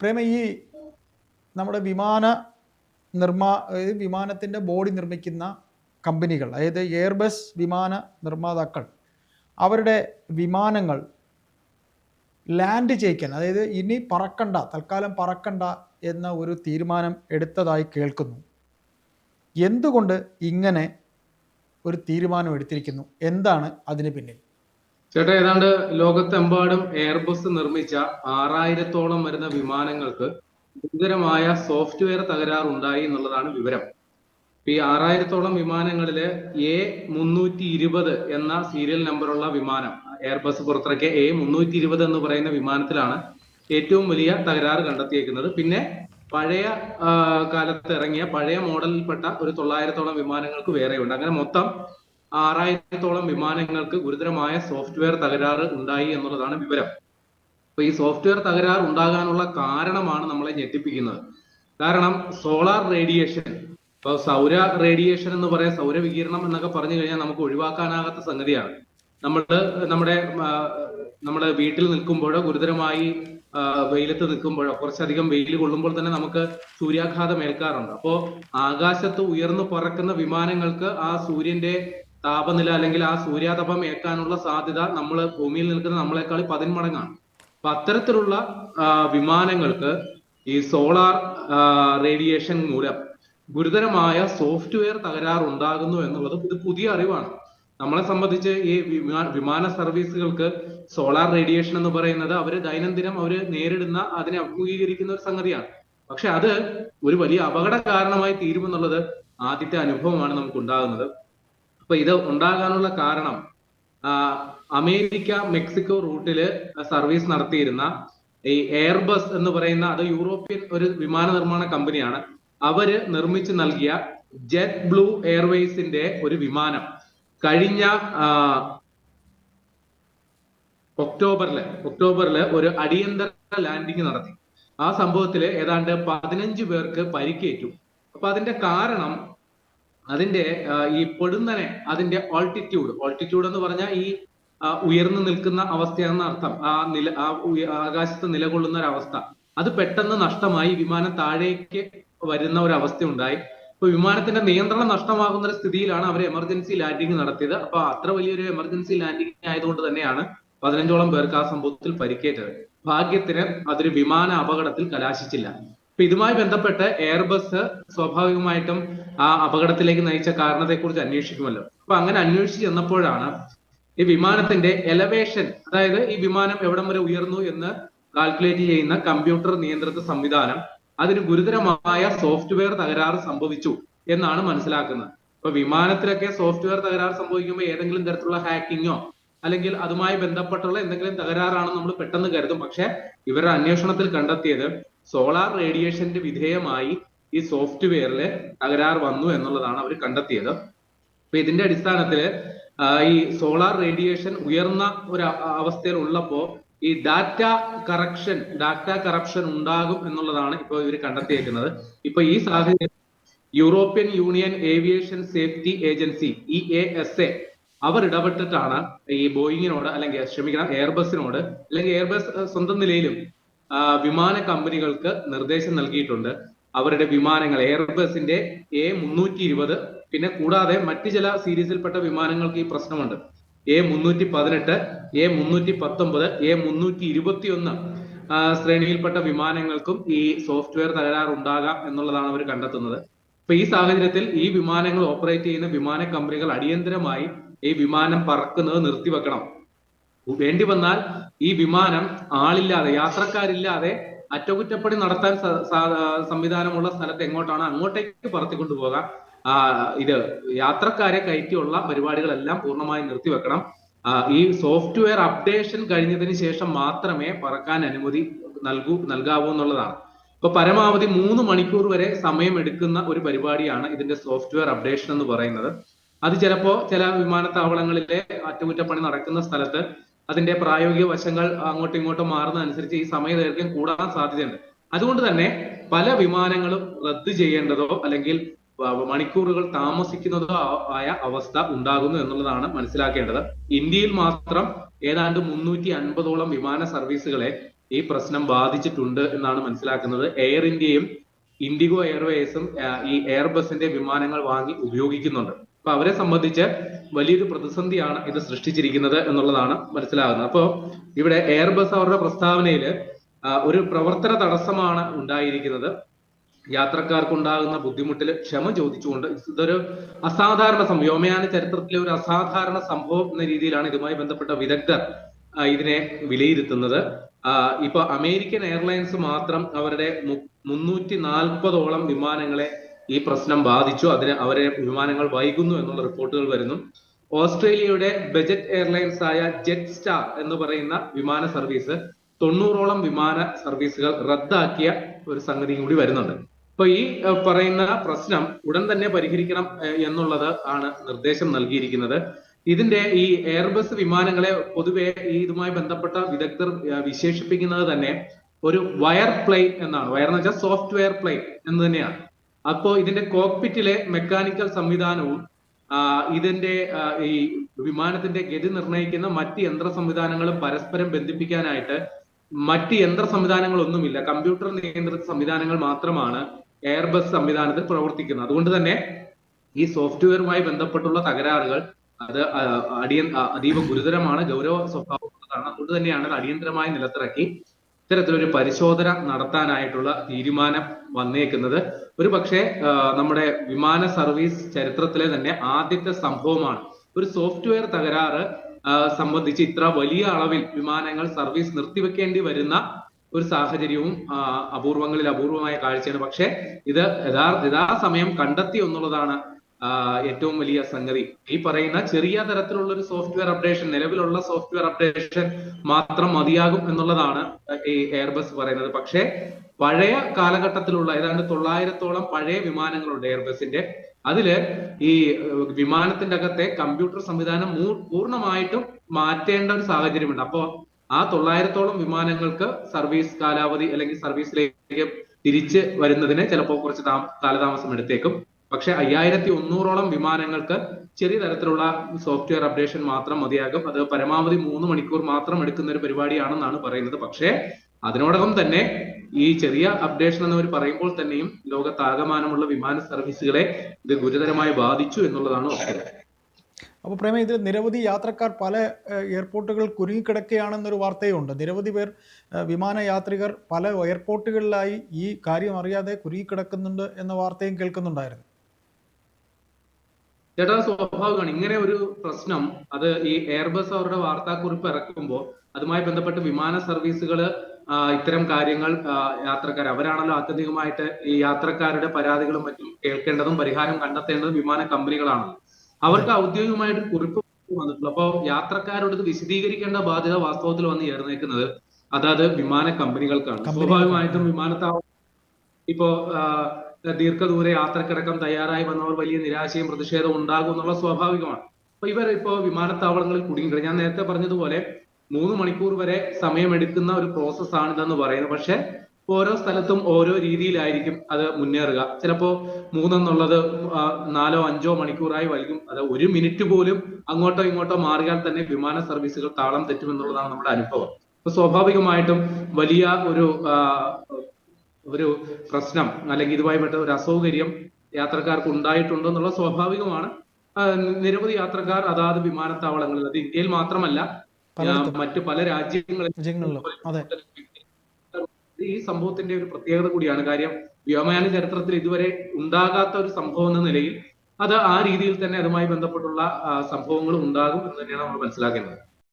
പ്രേമ ഈ നമ്മുടെ വിമാന നിർമ്മാ വിമാനത്തിന്റെ ബോഡി നിർമ്മിക്കുന്ന കമ്പനികൾ അതായത് എയർബസ് വിമാന നിർമ്മാതാക്കൾ അവരുടെ വിമാനങ്ങൾ ലാൻഡ് ചെയ്യിക്കാൻ അതായത് ഇനി പറക്കണ്ട തൽക്കാലം പറക്കണ്ട എന്ന ഒരു തീരുമാനം എടുത്തതായി കേൾക്കുന്നു. എന്തുകൊണ്ട് ഇങ്ങനെ ഒരു തീരുമാനം എടുത്തിരിക്കുന്നു? എന്താണ് അതിന് പിന്നിൽ? ചേട്ടാ ഏതാണ്ട് ലോകത്തെമ്പാടും എയർബസ് നിർമ്മിച്ച ആറായിരത്തോളം വരുന്ന വിമാനങ്ങൾക്ക് ഗുരുതരമായ സോഫ്റ്റ്വെയർ തകരാറുണ്ടായി എന്നുള്ളതാണ് വിവരം. ഈ ആറായിരത്തോളം വിമാനങ്ങളിൽ എ മുന്നൂറ്റി ഇരുപത് എന്ന സീരിയൽ നമ്പറുള്ള വിമാനം എയർബസ് പുറത്തിറക്കിയ എ മുന്നൂറ്റി ഇരുപത് എന്ന് പറയുന്ന വിമാനത്തിലാണ് ഏറ്റവും വലിയ തകരാറ് കണ്ടെത്തിയേക്കുന്നത്. പിന്നെ പഴയ കാലത്ത് ഇറങ്ങിയ പഴയ മോഡലിൽപ്പെട്ട ഒരു തൊള്ളായിരത്തോളം വിമാനങ്ങൾക്ക് വേറെയുണ്ട്. അങ്ങനെ മൊത്തം ആറായിരത്തോളം വിമാനങ്ങൾക്ക് ഗുരുതരമായ സോഫ്റ്റ്വെയർ തകരാറ് ഉണ്ടായി എന്നുള്ളതാണ് വിവരം. അപ്പൊ ഈ സോഫ്റ്റ്വെയർ തകരാർ ഉണ്ടാകാനുള്ള കാരണമാണ് നമ്മളെ ഞെട്ടിപ്പിക്കുന്നത്. കാരണം സോളാർ റേഡിയേഷൻ ഇപ്പൊ സൗര റേഡിയേഷൻ എന്ന് പറയാൻ സൗരവികിരണം എന്നൊക്കെ പറഞ്ഞു കഴിഞ്ഞാൽ നമുക്ക് ഒഴിവാക്കാനാകാത്ത സംഗതിയാണ്. നമ്മൾ നമ്മുടെ നമ്മുടെ വീട്ടിൽ നിൽക്കുമ്പോഴോ ഗുരുതരമായി വെയിലത്ത് നിൽക്കുമ്പോഴോ കുറച്ചധികം വെയിൽ കൊള്ളുമ്പോൾ തന്നെ നമുക്ക് സൂര്യാഘാതം ഏൽക്കാറുണ്ട് അപ്പോ ആകാശത്ത് ഉയർന്നു പറക്കുന്ന വിമാനങ്ങൾക്ക് ആ സൂര്യന്റെ താപനില അല്ലെങ്കിൽ ആ സൂര്യാതപം ഏൽക്കാനുള്ള സാധ്യത നമ്മൾ ഭൂമിയിൽ നിൽക്കുന്ന നമ്മളെക്കാൾ പതിന്മടങ്ങാണ്. അപ്പൊ അത്തരത്തിലുള്ള വിമാനങ്ങൾക്ക് ഈ സോളാർ റേഡിയേഷൻ മൂലം ഗുരുതരമായ സോഫ്റ്റ്വെയർ തകരാർ ഉണ്ടാകുന്നു എന്നുള്ളത് ഇത് പുതിയ അറിവാണ്. നമ്മളെ സംബന്ധിച്ച് ഈ വിമാന സർവീസുകൾക്ക് സോളാർ റേഡിയേഷൻ എന്ന് പറയുന്നത് അവർ ദൈനംദിനം അവർ നേരിടുന്ന അതിനെ അഭിമുഖീകരിക്കുന്ന ഒരു സംഗതിയാണ്. പക്ഷെ അത് ഒരു വലിയ അപകട കാരണമായി തീരുമെന്നുള്ളത് ആദ്യത്തെ അനുഭവമാണ് നമുക്ക് ഉണ്ടാകുന്നത് അപ്പൊ ഇത് ഉണ്ടാകാനുള്ള കാരണം അമേരിക്ക മെക്സിക്കോ റൂട്ടിൽ സർവീസ് നടത്തിയിരുന്ന ഈ എയർബസ് എന്ന് പറയുന്ന അത് യൂറോപ്യൻ ഒരു വിമാന നിർമ്മാണ കമ്പനിയാണ്. അവർ നിർമ്മിച്ചു നൽകിയ ജെറ്റ് ബ്ലൂ എയർവേസിന്റെ ഒരു വിമാനം കഴിഞ്ഞ ഒക്ടോബറിൽ ഒക്ടോബറിൽ ഒരു അടിയന്തര ലാൻഡിംഗ് നടത്തി. ആ സംഭവത്തിൽ ഏതാണ്ട് പതിനഞ്ച് പേർക്ക് പരിക്കേറ്റു. അപ്പൊ അതിന്റെ കാരണം അതിന്റെ ഈ പെടുന്നനെ അതിന്റെ ഓൾട്ടിറ്റ്യൂഡ് ഓൾട്ടിറ്റ്യൂഡ് എന്ന് പറഞ്ഞാൽ ഈ ഉയർന്നു നിൽക്കുന്ന അവസ്ഥയാണെന്ന് അർത്ഥം. ആ നില ആ ആകാശത്ത് നിലകൊള്ളുന്ന ഒരു അവസ്ഥ അത് പെട്ടെന്ന് നഷ്ടമായി വിമാനം താഴേക്ക് വരുന്ന ഒരു അവസ്ഥ ഉണ്ടായി ഇപ്പൊ വിമാനത്തിന്റെ നിയന്ത്രണം നഷ്ടമാകുന്ന ഒരു സ്ഥിതിയിലാണ് അവർ എമർജൻസി ലാൻഡിംഗ് നടത്തിയത്. അപ്പൊ അത്ര വലിയൊരു എമർജൻസി ലാൻഡിംഗ് ആയതുകൊണ്ട് തന്നെയാണ് പതിനഞ്ചോളം പേർക്ക് ആ സംഭവത്തിൽ പരിക്കേറ്റത്. ഭാഗ്യത്തിന് അതൊരു വിമാന അപകടത്തിൽ കലാശിച്ചില്ല. അപ്പൊ ഇതുമായി ബന്ധപ്പെട്ട് എയർബസ് സ്വാഭാവികമായിട്ടും ആ അപകടത്തിലേക്ക് നയിച്ച കാരണത്തെക്കുറിച്ച് അന്വേഷിക്കുമല്ലോ. അപ്പൊ അങ്ങനെ അന്വേഷിച്ച് ചെന്നപ്പോഴാണ് ഈ വിമാനത്തിന്റെ എലവേഷൻ അതായത് ഈ വിമാനം എവിടം വരെ ഉയർന്നു എന്ന് കാൽക്കുലേറ്റ് ചെയ്യുന്ന കമ്പ്യൂട്ടർ നിയന്ത്രിത സംവിധാനം അതിന് ഗുരുതരമായ സോഫ്റ്റ്വെയർ തകരാറ് സംഭവിച്ചു എന്നാണ് മനസ്സിലാക്കുന്നത്. ഇപ്പൊ വിമാനത്തിലൊക്കെ സോഫ്റ്റ്വെയർ തകരാറ് സംഭവിക്കുമ്പോൾ ഏതെങ്കിലും തരത്തിലുള്ള ഹാക്കിങ്ങോ അല്ലെങ്കിൽ അതുമായി ബന്ധപ്പെട്ടുള്ള എന്തെങ്കിലും തകരാറാണെന്ന് നമ്മൾ പെട്ടെന്ന് കരുതും. പക്ഷെ ഇവരുടെ അന്വേഷണത്തിൽ കണ്ടെത്തിയത് സോളാർ റേഡിയേഷന്റെ വിധേയമായി ഈ സോഫ്റ്റ്വെയറിൽ തകരാർ വന്നു എന്നുള്ളതാണ് അവർ കണ്ടെത്തിയത്. അപ്പൊ ഇതിന്റെ അടിസ്ഥാനത്തിൽ ഈ സോളാർ റേഡിയേഷൻ ഉയർന്ന ഒരു അവസ്ഥയിൽ ഉള്ളപ്പോ ഈ ഡാറ്റ കറക്ഷൻ ഡാറ്റ കറപ്ഷൻ ഉണ്ടാകും എന്നുള്ളതാണ് ഇപ്പൊ ഇവർ കണ്ടെത്തിയേക്കുന്നത്. ഇപ്പൊ ഈ സാഹചര്യം European Union aviation safety agency E A S A അവർ ഇടപെട്ടിട്ടാണ് ഈ ബോയിങ്ങിനോട് അല്ലെങ്കിൽ ക്ഷമിക്കണം എയർബസിനോട് അല്ലെങ്കിൽ എയർബസ് സ്വന്തം നിലയിലും വിമാന കമ്പനികൾക്ക് നിർദ്ദേശം നൽകിയിട്ടുണ്ട്. അവരുടെ വിമാനങ്ങൾ എയർബസിന്റെ എ മുന്നൂറ്റി ഇരുപത് പിന്നെ കൂടാതെ മറ്റു ചില സീരീസിൽപ്പെട്ട വിമാനങ്ങൾക്ക് ഈ പ്രശ്നമുണ്ട്. എ മുന്നൂറ്റി പതിനെട്ട് എ മുന്നൂറ്റി പത്തൊമ്പത് എ മുന്നൂറ്റി ഇരുപത്തി ഒന്ന് ശ്രേണിയിൽപ്പെട്ട വിമാനങ്ങൾക്കും ഈ സോഫ്റ്റ്വെയർ തകരാറുണ്ടാകാം എന്നുള്ളതാണ് അവർ കണ്ടെത്തുന്നത്. അപ്പൊ ഈ സാഹചര്യത്തിൽ ഈ വിമാനങ്ങൾ ഓപ്പറേറ്റ് ചെയ്യുന്ന വിമാന കമ്പനികൾ അടിയന്തരമായി ഈ വിമാനം പറക്കുന്നത് നിർത്തിവെക്കണം വേണ്ടി വന്നാൽ ഈ വിമാനം ആളില്ലാതെ യാത്രക്കാരില്ലാതെ അറ്റകുറ്റപ്പണി നടത്താൻ സംവിധാനമുള്ള സ്ഥലത്ത് എങ്ങോട്ടാണ് അങ്ങോട്ടേക്ക് പറത്തിക്കൊണ്ടു പോകാം. ഇത് യാത്രക്കാരെ കയറ്റിയുള്ള പരിപാടികളെല്ലാം പൂർണമായും നിർത്തിവെക്കണം ഈ സോഫ്റ്റ്വെയർ അപ്ഡേഷൻ കഴിഞ്ഞതിന് ശേഷം മാത്രമേ പറക്കാൻ അനുമതി നൽകൂ നൽകാവൂ എന്നുള്ളതാണ്. ഇപ്പൊ പരമാവധി മൂന്ന് മണിക്കൂർ വരെ സമയം എടുക്കുന്ന ഒരു പരിപാടിയാണ് ഇതിന്റെ സോഫ്റ്റ്വെയർ അപ്ഡേഷൻ എന്ന് പറയുന്നത്. അത് ചിലപ്പോ ചില വിമാനത്താവളങ്ങളിലെ അറ്റകുറ്റപ്പണി നടക്കുന്ന സ്ഥലത്ത് അതിന്റെ പ്രായോഗിക വശങ്ങൾ അങ്ങോട്ടും ഇങ്ങോട്ടും മാറുന്നതനുസരിച്ച് ഈ സമയ ദൈർഘ്യം കൂടാൻ സാധ്യതയുണ്ട്. അതുകൊണ്ട് തന്നെ പല വിമാനങ്ങളും റദ്ദ് ചെയ്യേണ്ടതോ അല്ലെങ്കിൽ മണിക്കൂറുകൾ താമസിക്കുന്നതോ ആയ അവസ്ഥ ഉണ്ടാകുന്നു എന്നുള്ളതാണ് മനസ്സിലാക്കേണ്ടത്. ഇന്ത്യയിൽ മാത്രം ഏതാണ്ട് മുന്നൂറ്റി അൻപതോളം വിമാന സർവീസുകളെ ഈ പ്രശ്നം ബാധിച്ചിട്ടുണ്ട് എന്നാണ് മനസ്സിലാക്കുന്നത്. എയർ ഇന്ത്യയും ഇൻഡിഗോ എയർവേസും ഈ എയർബസിന്റെ വിമാനങ്ങൾ വാങ്ങി ഉപയോഗിക്കുന്നുണ്ട്. അപ്പൊ അവരെ സംബന്ധിച്ച് വലിയൊരു പ്രതിസന്ധിയാണ് ഇത് സൃഷ്ടിച്ചിരിക്കുന്നത് എന്നുള്ളതാണ് മനസ്സിലാകുന്നത്. അപ്പോ ഇവിടെ എയർബസ് അവരുടെ പ്രസ്താവനയിൽ ഒരു പ്രവർത്തന തടസ്സമാണ് ഉണ്ടായിരിക്കുന്നത്. യാത്രക്കാർക്കുണ്ടാകുന്ന ബുദ്ധിമുട്ടിൽ ക്ഷമ ചോദിച്ചുകൊണ്ട് ഇതൊരു അസാധാരണ സംഭവം. വ്യോമയാന ചരിത്രത്തിലെ ഒരു അസാധാരണ സംഭവം എന്ന രീതിയിലാണ് ഇതുമായി ബന്ധപ്പെട്ട വിദഗ്ധർ ഇതിനെ വിലയിരുത്തുന്നത്. ഇപ്പൊ അമേരിക്കൻ എയർലൈൻസ് മാത്രം അവരുടെ മുന്നൂറ്റി നാൽപ്പതോളം വിമാനങ്ങളെ ഈ പ്രശ്നം ബാധിച്ചു. അതിന് അവരെ വിമാനങ്ങൾ വൈകുന്നു എന്നുള്ള റിപ്പോർട്ടുകൾ വരുന്നു. ഓസ്ട്രേലിയയുടെ ബജറ്റ് എയർലൈൻസ് ആയ ജെറ്റ് സ്റ്റാർ എന്ന് പറയുന്ന വിമാന സർവീസ് തൊണ്ണൂറോളം വിമാന സർവീസുകൾ റദ്ദാക്കിയ ഒരു സംഗതി കൂടി വരുന്നുണ്ട്. അപ്പൊ ഈ പറയുന്ന പ്രശ്നം ഉടൻ തന്നെ പരിഹരിക്കണം എന്നുള്ളത് ആണ് നിർദ്ദേശം നൽകിയിരിക്കുന്നത്. ഇതിന്റെ ഈ എയർബസ് വിമാനങ്ങളെ പൊതുവെ ഈ ഇതുമായി ബന്ധപ്പെട്ട വിദഗ്ധർ വിശേഷിപ്പിക്കുന്നത് തന്നെ ഒരു വയർ പ്ലെയിൻ എന്നാണ്. വയർ എന്ന് വെച്ചാൽ സോഫ്റ്റ്വെയർ പ്ലെയിൻ എന്ന് തന്നെയാണ്. അപ്പോ ഇതിന്റെ കോക്പിറ്റിലെ മെക്കാനിക്കൽ സംവിധാനവും ഇതിന്റെ ഈ വിമാനത്തിന്റെ ഗതി നിർണയിക്കുന്ന മറ്റ് യന്ത്ര സംവിധാനങ്ങളും പരസ്പരം ബന്ധിപ്പിക്കാനായിട്ട് മറ്റ് യന്ത്ര സംവിധാനങ്ങളൊന്നുമില്ല. കമ്പ്യൂട്ടർ നിയന്ത്രിത സംവിധാനങ്ങൾ മാത്രമാണ് എയർബസ് സംവിധാനത്തിൽ പ്രവർത്തിക്കുന്നത്. അതുകൊണ്ട് തന്നെ ഈ സോഫ്റ്റ്വെയറുമായി ബന്ധപ്പെട്ടുള്ള തകരാറുകൾ അത് അടിയ അതീവ ഗുരുതരമാണ് ഗൗരവ സ്വഭാവമുള്ളതാണ്. അതുകൊണ്ട് തന്നെയാണ് അടിയന്തരമായി നിലത്തിറക്കി ഇത്തരത്തിലൊരു പരിശോധന നടത്താനായിട്ടുള്ള തീരുമാനം വന്നേക്കുന്നത്. ഒരു പക്ഷേ നമ്മുടെ വിമാന സർവീസ് ചരിത്രത്തിലെ തന്നെ ആദ്യത്തെ സംഭവമാണ്. ഒരു സോഫ്റ്റ്വെയർ തകരാറ് സംബന്ധിച്ച് ഇത്ര വലിയ അളവിൽ വിമാനങ്ങൾ സർവീസ് നിർത്തിവെക്കേണ്ടി വരുന്ന ഒരു സാഹചര്യവും അപൂർവങ്ങളിൽ അപൂർവമായ കാഴ്ചയാണ്. പക്ഷേ ഇത് യഥാ- യഥാസമയം കണ്ടെത്തി എന്നുള്ളതാണ് ഏറ്റവും വലിയ സംഗതി. ഈ പറയുന്ന ചെറിയ തരത്തിലുള്ള ഒരു സോഫ്റ്റ്വെയർ അപ്ഡേഷൻ നിലവിലുള്ള സോഫ്റ്റ്വെയർ അപ്ഡേഷൻ മാത്രം മതിയാകും എന്നുള്ളതാണ് ഈ എയർബസ് പറയുന്നത്. പക്ഷേ പഴയ കാലഘട്ടത്തിലുള്ള ഏതാണ്ട് തൊള്ളായിരത്തോളം പഴയ വിമാനങ്ങളുണ്ട് എയർബസിന്റെ അതിൽ ഈ വിമാനത്തിന്റെ അകത്തെ കമ്പ്യൂട്ടർ സംവിധാനം പൂർണമായിട്ടും മാറ്റേണ്ട ഒരു സാഹചര്യമുണ്ട്. അപ്പോ ആ തൊള്ളായിരത്തോളം വിമാനങ്ങൾക്ക് സർവീസ് കാലാവധി അല്ലെങ്കിൽ സർവീസിലേക്ക് തിരിച്ച് വരുന്നതിന് ചിലപ്പോൾ കുറച്ച് താ- കാലതാമസം എടുത്തേക്കും. പക്ഷെ അയ്യായിരത്തി ഒന്നൂറോളം വിമാനങ്ങൾക്ക് ചെറിയ തരത്തിലുള്ള സോഫ്റ്റ്വെയർ അപ്ഡേഷൻ മാത്രം മതിയാകും. അത് പരമാവധി മൂന്ന് മണിക്കൂർ മാത്രം എടുക്കുന്ന ഒരു പരിപാടിയാണെന്നാണ് പറയുന്നത്. പക്ഷേ അതിനോടകം തന്നെ ഈ ചെറിയ അപ്ഡേഷൻ എന്നവർ പറയുമ്പോൾ തന്നെയും ലോകത്താകമാനമുള്ള വിമാന സർവീസുകളെ ഇത് ഗുരുതരമായി ബാധിച്ചു എന്നുള്ളതാണ് വസ്തുത. അപ്പോൾ പ്രേമ ഇതിൽ നിരവധി യാത്രക്കാർ പല എയർപോർട്ടുകൾ കുരുങ്ങിക്കിടക്കുകയാണെന്നൊരു വാർത്തയുണ്ട്. നിരവധി പേർ വിമാന യാത്രികർ പല എയർപോർട്ടുകളിലായി ഈ കാര്യം അറിയാതെ കുരുങ്ങിക്കിടക്കുന്നുണ്ട് എന്ന വാർത്തയും കേൾക്കുന്നുണ്ടായിരുന്നു. ചേട്ടാ സ്വാഭാവികമാണ്. ഇങ്ങനെ ഒരു പ്രശ്നം അത് ഈ എയർബസ് അവരുടെ വാർത്താക്കുറിപ്പ് ഇറക്കുമ്പോൾ അതുമായി ബന്ധപ്പെട്ട് വിമാന സർവീസുകൾ ഇത്തരം കാര്യങ്ങൾ യാത്രക്കാർ അവരാണല്ലോ ആത്യന്തികമായിട്ട് ഈ യാത്രക്കാരുടെ പരാതികളും മറ്റും കേൾക്കേണ്ടതും പരിഹാരം കണ്ടെത്തേണ്ടതും വിമാന കമ്പനികളാണ് അവർക്ക് ഔദ്യോഗികമായിട്ട് കുറിപ്പ് വന്നിട്ടുള്ളൂ. അപ്പോൾ യാത്രക്കാരോട് വിശദീകരിക്കേണ്ട ബാധ്യത വാസ്തവത്തിൽ വന്ന് ഏർന്നേക്കുന്നത് അതാത് വിമാന കമ്പനികൾക്കാണ്. സ്വാഭാവികമായിട്ടും വിമാനത്താവളം ഇപ്പോ ദീർഘദൂര യാത്രക്കിടക്കം തയ്യാറായി വന്നവർ വലിയ നിരാശയും പ്രതിഷേധവും ഉണ്ടാകും എന്നുള്ള സ്വാഭാവികമാണ്. അപ്പൊ ഇവർ ഇപ്പോ വിമാനത്താവളങ്ങളിൽ കുടുങ്ങിക്കിടക്കും ഞാൻ നേരത്തെ പറഞ്ഞതുപോലെ മൂന്ന് മണിക്കൂർ വരെ സമയമെടുക്കുന്ന ഒരു പ്രോസസ് ആണ് ഇതെന്ന് പറയുന്നത് പക്ഷെ ഓരോ സ്ഥലത്തും ഓരോ രീതിയിലായിരിക്കും അത് മുന്നേറുക. ചിലപ്പോ മൂന്നെന്നുള്ളത് നാലോ അഞ്ചോ മണിക്കൂറായി വലിക്കും. അത് ഒരു മിനിറ്റ് പോലും അങ്ങോട്ടോ ഇങ്ങോട്ടോ മാറിയാൽ തന്നെ വിമാന സർവീസുകൾ താളം തെറ്റുമെന്നുള്ളതാണ് നമ്മുടെ അനുഭവം. സ്വാഭാവികമായിട്ടും വലിയ ഒരു ഒരു പ്രശ്നം അല്ലെങ്കിൽ ഇതുമായി ബന്ധപ്പെട്ട ഒരു അസൗകര്യം യാത്രക്കാർക്ക് ഉണ്ടായിട്ടുണ്ടോ എന്നുള്ള സ്വാഭാവികമാണ്. നിരവധി യാത്രക്കാർ അതാത് വിമാനത്താവളങ്ങളിൽ അത് ഇന്ത്യയിൽ മാത്രമല്ല മറ്റു പല രാജ്യങ്ങളിലും ഈ സംഭവത്തിന്റെ ഒരു പ്രത്യേകത കൂടിയാണ്. കാര്യം വ്യോമയാന ചരിത്രത്തിൽ ഇതുവരെ ഉണ്ടാകാത്ത ഒരു സംഭവം എന്ന നിലയിൽ അത് ആ രീതിയിൽ തന്നെ അതുമായി ബന്ധപ്പെട്ടുള്ള സംഭവങ്ങളും ഉണ്ടാകും എന്ന് തന്നെയാണ് നമ്മൾ മനസ്സിലാക്കേണ്ടത്.